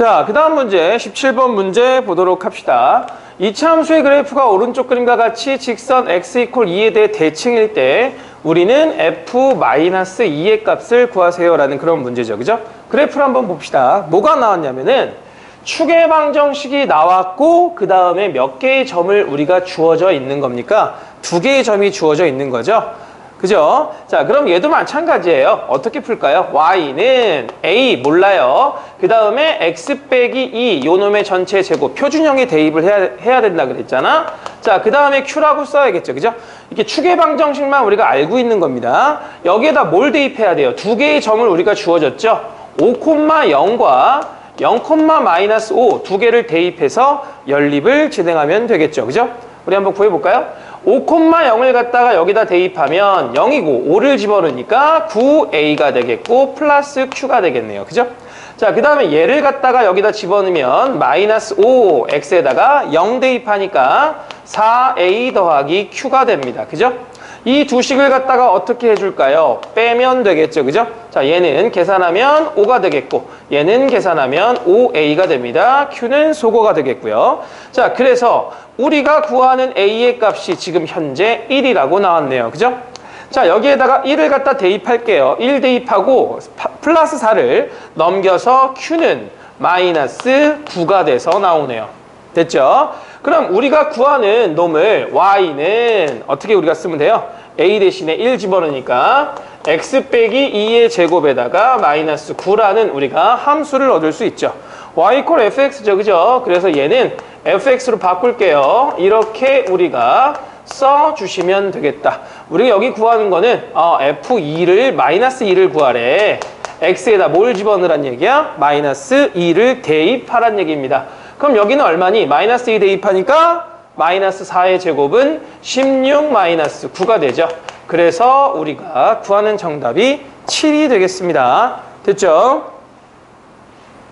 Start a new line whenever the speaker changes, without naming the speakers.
자, 그 다음 문제, 17번 문제 보도록 합시다. 이차 함수의 그래프가 오른쪽 그림과 같이 직선 x 이퀄 2에 대해 대칭일 때 우리는 f-2의 값을 구하세요 라는 그런 문제죠. 그죠? 그래프를 한번 봅시다. 뭐가 나왔냐면은 축의 방정식이 나왔고 그 다음에 몇 개의 점을 우리가 주어져 있는 겁니까? 두 개의 점이 주어져 있는 거죠. 그죠? 자, 그럼 얘도 마찬가지예요. 어떻게 풀까요? y는 a 몰라요. 그 다음에 x 빼기 2 요놈의 전체 제곱 표준형에 대입을 해야, 해야 된다 그랬잖아. 자, 그 다음에 q라고 써야겠죠. 그죠? 이렇게 축의 방정식만 우리가 알고 있는 겁니다. 여기에다 뭘 대입해야 돼요? 두 개의 점을 우리가 주어졌죠. 5,0과 0,-5 두 개를 대입해서 연립을 진행하면 되겠죠. 그죠? 우리 한번 구해볼까요? 5,0을 갖다가 여기다 대입하면 0이고 5를 집어넣으니까 9a가 되겠고 플러스 q가 되겠네요. 그죠? 자, 그 다음에 얘를 갖다가 여기다 집어넣으면 마이너스 5x에다가 0 대입하니까 4a 더하기 q가 됩니다. 그죠? 이 두 식을 갖다가 어떻게 해줄까요? 빼면 되겠죠. 그죠? 자, 얘는 계산하면 5가 되겠고, 얘는 계산하면 5a가 됩니다. q는 소거가 되겠고요. 자, 그래서 우리가 구하는 a의 값이 지금 현재 1이라고 나왔네요. 그죠? 자, 여기에다가 1을 갖다 대입할게요. 1 대입하고 파- 플러스 4를 넘겨서 q는 마이너스 9가 돼서 나오네요. 됐죠? 그럼 우리가 구하는 놈을 y는 어떻게 우리가 쓰면 돼요? a 대신에 1 집어넣으니까 x 빼기 2의 제곱에다가 마이너스 9라는 우리가 함수를 얻을 수 있죠. y 이퀄 fx죠. 그죠? 그래서 얘는 fx로 바꿀게요. 이렇게 우리가 써주시면 되겠다. 우리가 여기 구하는 거는 어, f2를 마이너스 2를 구하래. x에다 뭘 집어넣으란 얘기야? 마이너스 2를 대입하란 얘기입니다. 그럼 여기는 얼마니? 마이너스 2 대입하니까 마이너스 4의 제곱은 16 마이너스 9가 되죠. 그래서 우리가 구하는 정답이 7이 되겠습니다. 됐죠?